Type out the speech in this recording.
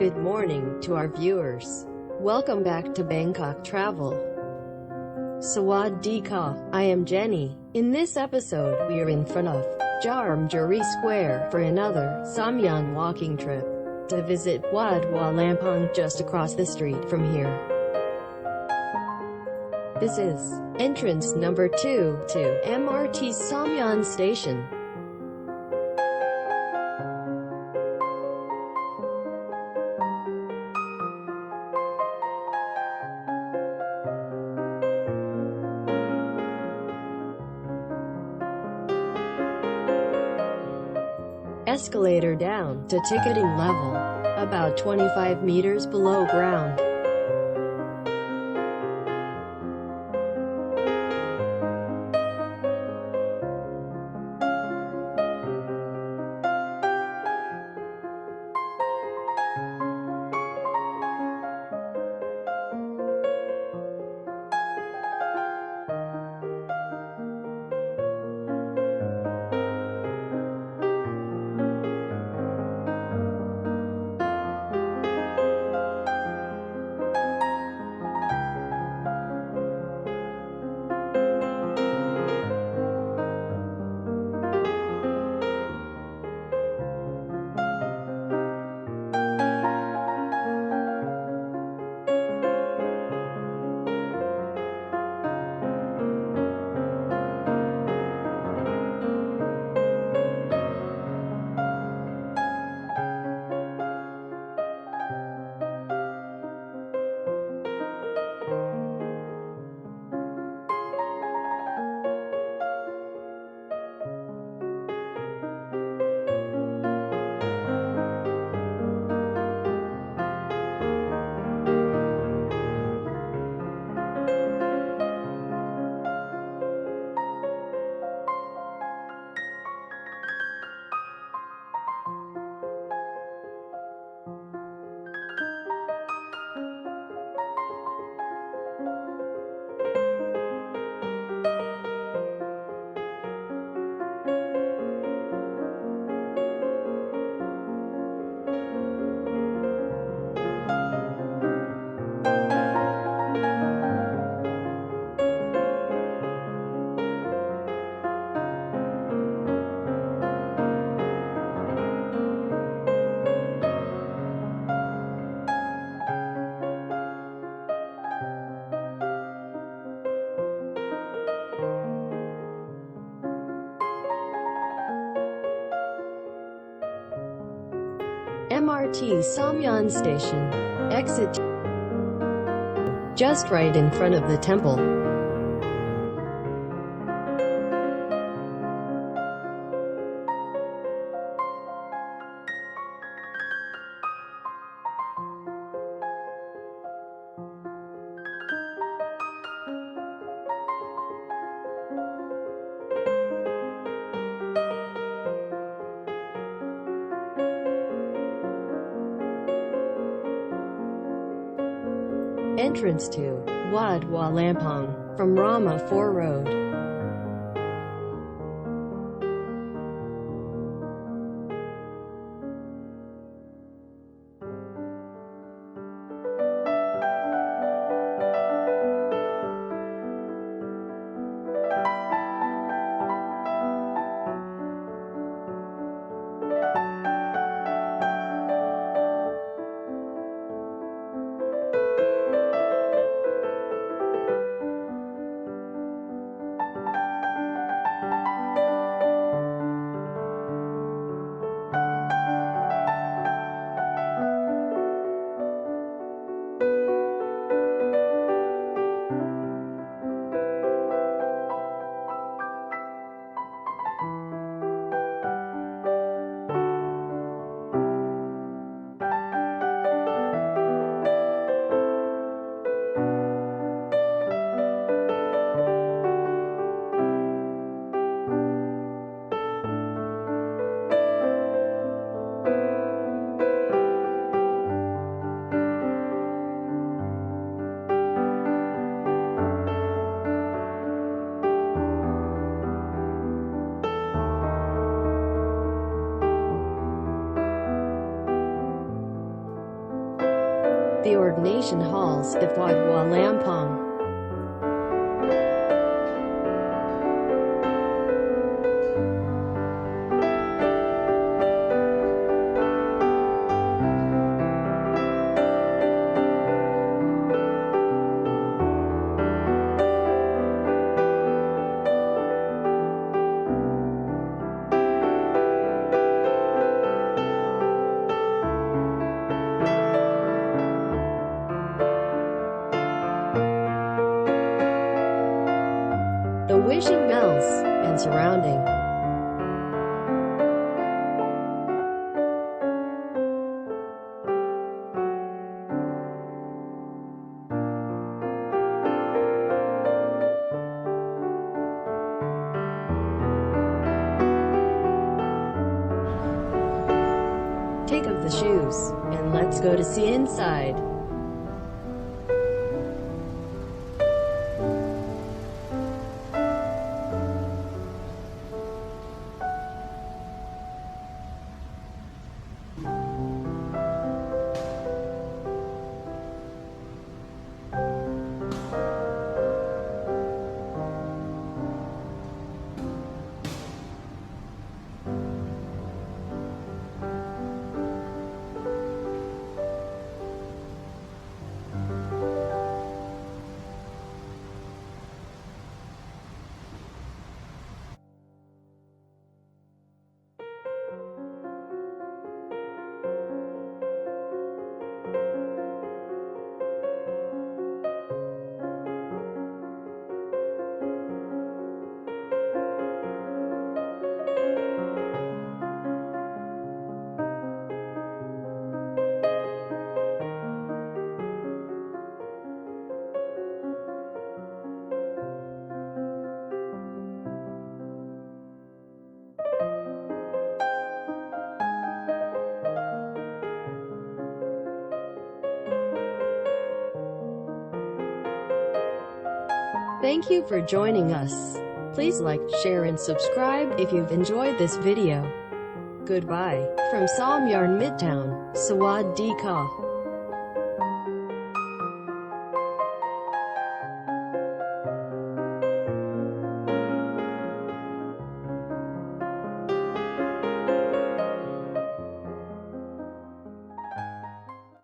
Good morning to our viewers. Welcome back to Bangkok Travel. Sawad Ka, I am Jenny. In this episode, we are in front of Jarmjari Square for another Samyan walking trip to visit Wat Wa just across the street from here. This is entrance number 2 to MRT Samyan Station. Escalator down to ticketing level, about 25 meters below ground. MRT Samyan Station. Exit just right in front of the temple. Entrance to Wat Wa Lampong from Rama 4 Road. The ordination halls at Wat Lampong. Surrounding. Take off the shoes, and let's go to see inside. Thank you for joining us. Please like, share and subscribe if you've enjoyed this video. Goodbye. From Samyarn Midtown, Sawadee Ka.